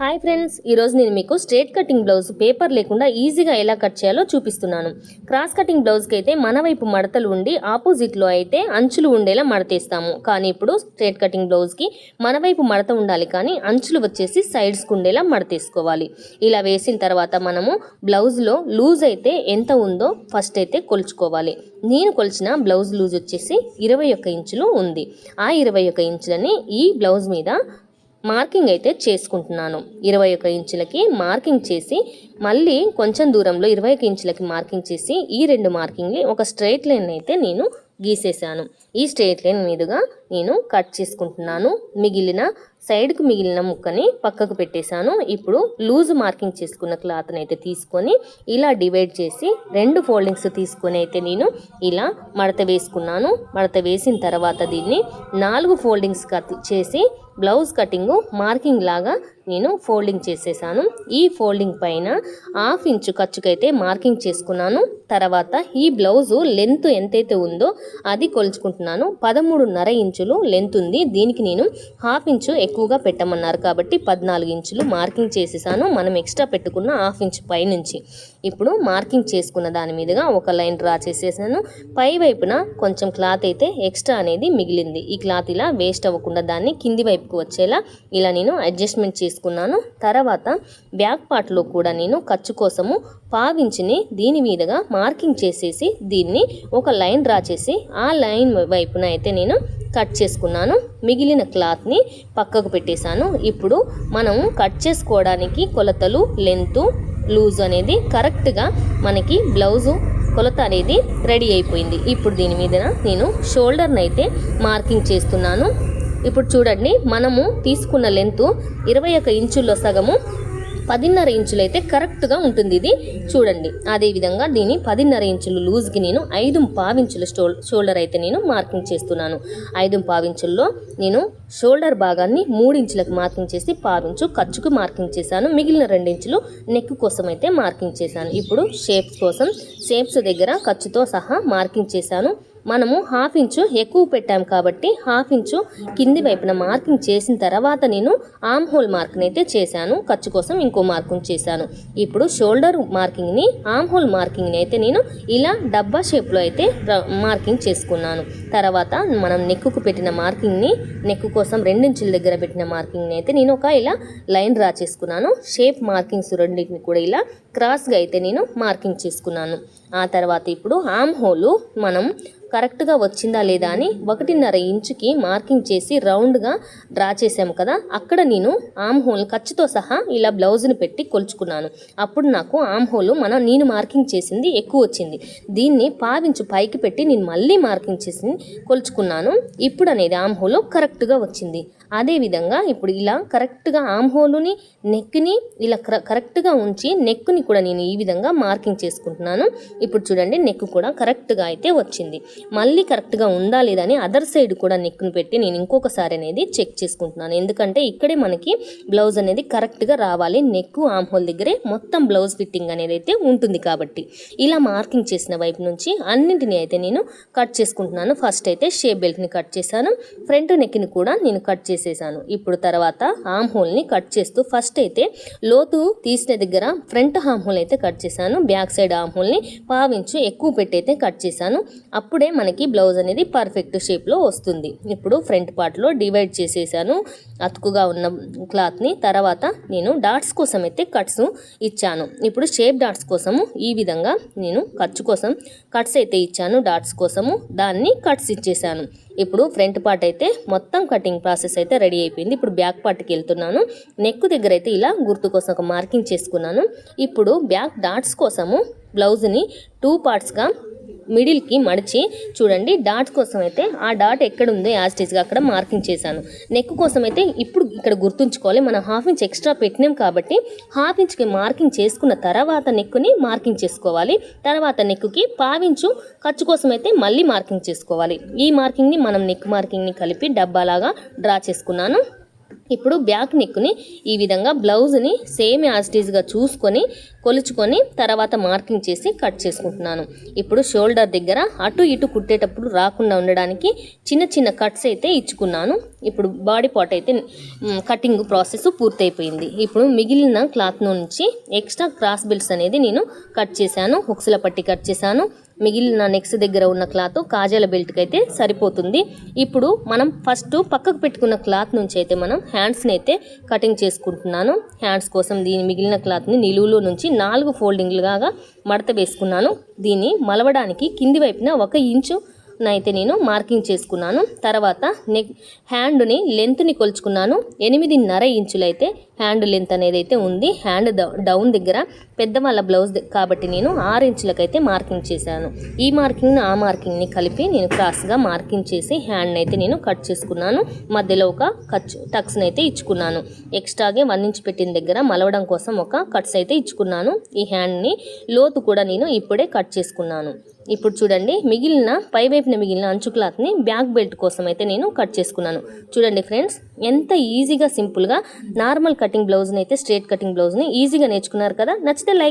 Hi friends ఈరోజు నేను మీకు స్ట్రేట్ కటింగ్ బ్లౌజ్ పేపర్ లేకుండా ఈజీగా ఎలా కట్ చేయాలో చూపిస్తున్నాను. క్రాస్ కటింగ్ బ్లౌజ్కి అయితే మన వైపు మడతలు ఉండి ఆపోజిట్లో అయితే అంచులు ఉండేలా మడతేస్తాము. కానీ ఇప్పుడు స్ట్రేట్ కటింగ్ బ్లౌజ్కి మన వైపు మడత ఉండాలి కానీ అంచులు వచ్చేసి సైడ్స్కి ఉండేలా మడతేసుకోవాలి. ఇలా వేసిన తర్వాత మనము బ్లౌజ్లో లూజ్ అయితే ఎంత ఉందో ఫస్ట్ అయితే కొలుచుకోవాలి. నేను కొలిచిన బ్లౌజ్ లూజ్ వచ్చేసి ఇరవై ఒక్క ఇంచులు ఉంది. ఆ ఇరవై ఒక్క ఇంచులని ఈ బ్లౌజ్ మీద మార్కింగ్ అయితే చేసుకుంటున్నాను. ఇరవై ఒక ఇంచులకి మార్కింగ్ చేసి మళ్ళీ కొంచెం దూరంలో ఇరవై ఒక ఇంచులకి మార్కింగ్ చేసి ఈ రెండు మార్కింగ్ని ఒక స్ట్రైట్ లైన్ అయితే నేను గీసేసాను ఈ స్ట్రైట్ లైన్ మీదుగా నేను కట్ చేసుకుంటున్నాను. మిగిలిన సైడ్కి మిగిలిన ముక్కని పక్కకు పెట్టేశాను. ఇప్పుడు లూజ్ మార్కింగ్ చేసుకున్న క్లాత్ని అయితే తీసుకొని ఇలా డివైడ్ చేసి రెండు ఫోల్డింగ్స్ తీసుకొని అయితే నేను ఇలా మడత వేసుకున్నాను. మడత వేసిన తర్వాత దీన్ని నాలుగు ఫోల్డింగ్స్ కట్ చేసి బ్లౌజ్ కటింగ్ మార్కింగ్ లాగా నేను ఫోల్డింగ్ చేసేసాను. ఈ ఫోల్డింగ్ పైన హాఫ్ ఇంచు ఖర్చుకైతే మార్కింగ్ చేసుకున్నాను. తర్వాత ఈ బ్లౌజు లెంత్ ఎంతైతే ఉందో అది కొలుచుకుంటున్నాను. పదమూడున్నర ఇంచులు లెంత్ ఉంది. దీనికి నేను హాఫ్ ఇంచు ఎక్కువగా పెట్టమన్నారు కాబట్టి పద్నాలుగు ఇంచులు మార్కింగ్ చేసేసాను. మనం ఎక్స్ట్రా పెట్టుకున్న హాఫ్ ఇంచు పైనుంచి ఇప్పుడు మార్కింగ్ చేసుకున్న దాని మీదుగా ఒక లైన్ డ్రా చేసేసాను. పై వైపున కొంచెం క్లాత్ అయితే ఎక్స్ట్రా అనేది మిగిలింది. ఈ క్లాత్ ఇలా వేస్ట్ అవ్వకుండా దాన్ని కింది వైపుకు వచ్చేలా ఇలా నేను అడ్జస్ట్మెంట్ చేసుకున్నాను. తర్వాత బ్యాక్ పార్ట్లో కూడా నేను ఖర్చు కోసము పావించిని దీని మీదుగా మార్కింగ్ చేసేసి దీన్ని ఒక లైన్ డ్రా చేసి ఆ లైన్ వైపున అయితే నేను కట్ చేసుకున్నాను. మిగిలిన క్లాత్ని పక్కకు పెట్టేశాను. ఇప్పుడు మనం కట్ చేసుకోవడానికి కొలతలు లెంతు లూజ్ అనేది కరెక్ట్గా మనకి బ్లౌజు కొలత అనేది రెడీ అయిపోయింది. ఇప్పుడు దీని మీద నేను షోల్డర్ని అయితే మార్కింగ్ చేస్తున్నాను. ఇప్పుడు చూడండి మనము తీసుకున్న లెంత్ ఇరవై ఒక ఇంచుల్లో సగము పదిన్నర ఇంచులు అయితే కరెక్ట్గా ఉంటుంది ఇది. చూడండి. అదేవిధంగా దీని పదిన్నర ఇంచులు లూజ్కి నేను ఐదు పావించుల స్టోల్ షోల్డర్ అయితే నేను మార్కింగ్ చేస్తున్నాను. ఐదు పావించుల్లో నేను షోల్డర్ భాగాన్ని మూడించులకు మార్కింగ్ చేసి పావించు ఖర్చుకు మార్కింగ్ చేశాను. మిగిలిన రెండించులు నెక్ కోసం అయితే మార్కింగ్ చేశాను. ఇప్పుడు షేప్స్ కోసం షేప్స్ దగ్గర ఖర్చుతో సహా మార్కింగ్ చేశాను. మనము హాఫ్ ఇంచు ఎక్కువ పెట్టాం కాబట్టి హాఫ్ ఇంచు కింది వైపున మార్కింగ్ చేసిన తర్వాత నేను ఆమ్ హోల్ మార్క్ని అయితే చేశాను. ఖర్చు కోసం ఇంకో మార్కింగ్ చేశాను. ఇప్పుడు షోల్డర్ మార్కింగ్ని ఆమ్ హోల్ మార్కింగ్ని అయితే నేను ఇలా డబ్బా షేప్లో అయితే మార్కింగ్ చేసుకున్నాను. తర్వాత మనం నెక్కుకు పెట్టిన మార్కింగ్ని నెక్ కోసం రెండించుల దగ్గర పెట్టిన మార్కింగ్ని అయితే నేను ఒక ఇలా లైన్ డ్రా చేసుకున్నాను. షేప్ మార్కింగ్స్ రెండింటిని కూడా ఇలా క్రాస్గా అయితే నేను మార్కింగ్ చేసుకున్నాను. ఆ తర్వాత ఇప్పుడు ఆమ్ హోలు మనం కరెక్ట్గా వచ్చిందా లేదా అని ఒకటిన్నర ఇంచుకి మార్కింగ్ చేసి రౌండ్గా డ్రా చేసాము కదా అక్కడ నేను ఆమ్ హోల్ ఖర్చుతో సహా ఇలా బ్లౌజ్ని పెట్టి కొలుచుకున్నాను. అప్పుడు నాకు ఆమ్ హోల్ మన నేను మార్కింగ్ చేసింది ఎక్కువ వచ్చింది. దీన్ని పావించు పైకి పెట్టి నేను మళ్ళీ మార్కింగ్ చేసి కొలుచుకున్నాను. ఇప్పుడు అనేది ఆమ్ హోల్ కరెక్ట్గా వచ్చింది. అదేవిధంగా ఇప్పుడు ఇలా కరెక్ట్గా ఆమ్ హోలుని నెక్ని ఇలా కరెక్ట్గా ఉంచి నెక్ని కూడా నేను ఈ విధంగా మార్కింగ్ చేసుకుంటున్నాను. ఇప్పుడు చూడండి నెక్ కూడా కరెక్ట్గా అయితే వచ్చింది. మళ్ళీ కరెక్ట్గా ఉందా లేదా అని అదర్ సైడ్ కూడా నెక్ను పెట్టి నేను ఇంకొకసారి అనేది చెక్ చేసుకుంటున్నాను. ఎందుకంటే ఇక్కడే మనకి బ్లౌజ్ అనేది కరెక్ట్గా రావాలి. నెక్ ఆమ్ హోల్ దగ్గరే మొత్తం బ్లౌజ్ ఫిట్టింగ్ అనేది అయితే ఉంటుంది కాబట్టి. ఇలా మార్కింగ్ చేసిన వైపు నుంచి అన్నింటినీ అయితే నేను కట్ చేసుకుంటున్నాను. ఫస్ట్ అయితే షేప్ బెల్ట్ని కట్ చేశాను. ఫ్రంట్ నెక్ని కూడా నేను కట్ చేసేసాను. ఇప్పుడు తర్వాత ఆమ్ హోల్ని కట్ చేస్తూ ఫస్ట్ అయితే లోతు తీసిన దగ్గర ఫ్రంట్ ఆమ్ హోల్ అయితే కట్ చేశాను. బ్యాక్ సైడ్ ఆమ్ హోల్ని పావించు ఎక్కువ పెట్టి అయితే కట్ చేశాను. అప్పుడే మనకి బ్లౌజ్ అనేది పర్ఫెక్ట్ షేప్లో వస్తుంది. ఇప్పుడు ఫ్రంట్ పార్ట్లో డివైడ్ చేసేసాను. అతుకుగా ఉన్న క్లాత్ని తర్వాత నేను డాట్స్ కోసం అయితే కట్స్ ఇచ్చాను. ఇప్పుడు షేప్ డాట్స్ కోసము ఈ విధంగా నేను ఖర్చు కోసం కట్స్ అయితే ఇచ్చాను. డాట్స్ కోసము దాన్ని కట్స్ ఇచ్చేసాను. ఇప్పుడు ఫ్రంట్ పార్ట్ అయితే మొత్తం కటింగ్ ప్రాసెస్ అయితే రెడీ అయిపోయింది. ఇప్పుడు బ్యాక్ పార్ట్కి వెళ్తున్నాను. నెక్ దగ్గర అయితే ఇలా గుర్తు కోసం ఒక మార్కింగ్ చేసుకున్నాను. ఇప్పుడు బ్యాక్ డాట్స్ కోసము బ్లౌజ్ని టూ పార్ట్స్గా మిడిల్కి మడిచి చూడండి డాట్ కోసం అయితే ఆ డాట్ ఎక్కడ ఉందో యాస్టేజ్గా అక్కడ మార్కింగ్ చేశాను. నెక్ కోసం అయితే ఇప్పుడు ఇక్కడ గుర్తుంచుకోవాలి మనం హాఫ్ ఇంచ్ ఎక్స్ట్రా పెట్టినాం కాబట్టి హాఫ్ ఇంచ్కి మార్కింగ్ చేసుకున్న తర్వాత నెక్కుని మార్కింగ్ చేసుకోవాలి. తర్వాత నెక్కుకి పావించు ఖర్చు కోసం అయితే మళ్ళీ మార్కింగ్ చేసుకోవాలి. ఈ మార్కింగ్ని మనం నెక్ మార్కింగ్ని కలిపి డబ్బాలాగా డ్రా చేసుకున్నాను. ఇప్పుడు బ్యాక్ నెక్ని ఈ విధంగా బ్లౌజ్ని సేమ్ యాజిటీస్గా చూసుకొని కొలుచుకొని తర్వాత మార్కింగ్ చేసి కట్ చేసుకుంటున్నాను. ఇప్పుడు షోల్డర్ దగ్గర అటు ఇటు కుట్టేటప్పుడు రాకుండా ఉండడానికి చిన్న చిన్న కట్స్ అయితే ఇచ్చుకున్నాను. ఇప్పుడు బాడీ పార్ట్ అయితే కటింగ్ ప్రాసెస్ పూర్తయిపోయింది. ఇప్పుడు మిగిలిన క్లాత్ నుంచి ఎక్స్ట్రా క్రాస్ బిల్స్ అనేది నేను కట్ చేశాను. హుక్స్ల పట్టి కట్ చేశాను. మిగిలిన నెక్స్ట్ దగ్గర ఉన్న క్లాత్ కాజాల బెల్ట్కి అయితే సరిపోతుంది. ఇప్పుడు మనం ఫస్ట్ పక్కకు పెట్టుకున్న క్లాత్ నుంచి అయితే మనం హ్యాండ్స్ని అయితే కటింగ్ చేసుకుంటున్నాను. హ్యాండ్స్ కోసం దీని మిగిలిన క్లాత్ని నిలువులో నుంచి నాలుగు ఫోల్డింగ్లుగా మడత వేసుకున్నాను. దీన్ని మలవడానికి కింది వైపున ఒక ఇంచు అయితే నేను మార్కింగ్ చేసుకున్నాను. తర్వాత నెక్ హ్యాండ్ని లెంత్ని కొలుచుకున్నాను. ఎనిమిదిన్నర ఇంచులైతే హ్యాండ్ లెంత్ అనేది అయితే ఉంది. హ్యాండ్ డౌన్ దగ్గర పెద్దవాళ్ళ బ్లౌజ్ కాబట్టి నేను ఆరు ఇంచులకైతే మార్కింగ్ చేశాను. ఈ మార్కింగ్ ఆ మార్కింగ్ని కలిపి నేను క్రాస్గా మార్కింగ్ చేసి హ్యాండ్ని అయితే నేను కట్ చేసుకున్నాను. మధ్యలో ఒక ఖర్చు టక్స్ని అయితే ఇచ్చుకున్నాను. ఎక్స్ట్రాగే వన్ ఇంచ్ పెట్టిన దగ్గర మలవడం కోసం ఒక కట్స్ అయితే ఇచ్చుకున్నాను. ఈ హ్యాండ్ని లోతు కూడా నేను ఇప్పుడే కట్ చేసుకున్నాను. ఇప్పుడు చూడండి మిగిలిన పై వైపున మిగిలిన అంచు క్లాత్ని బ్యాక్ బెల్ట్ కోసం అయితే నేను కట్ చేసుకున్నాను. చూడండి ఫ్రెండ్స్ ఎంత ఈజీగా సింపుల్గా నార్మల్ కట్ కటింగ్ బ్లౌజ్ని అయితే స్ట్రేట్ కటింగ్ బ్లౌజ్ని ఈజీగా నేర్చుకున్నారు కదా. నచ్చితే లైక్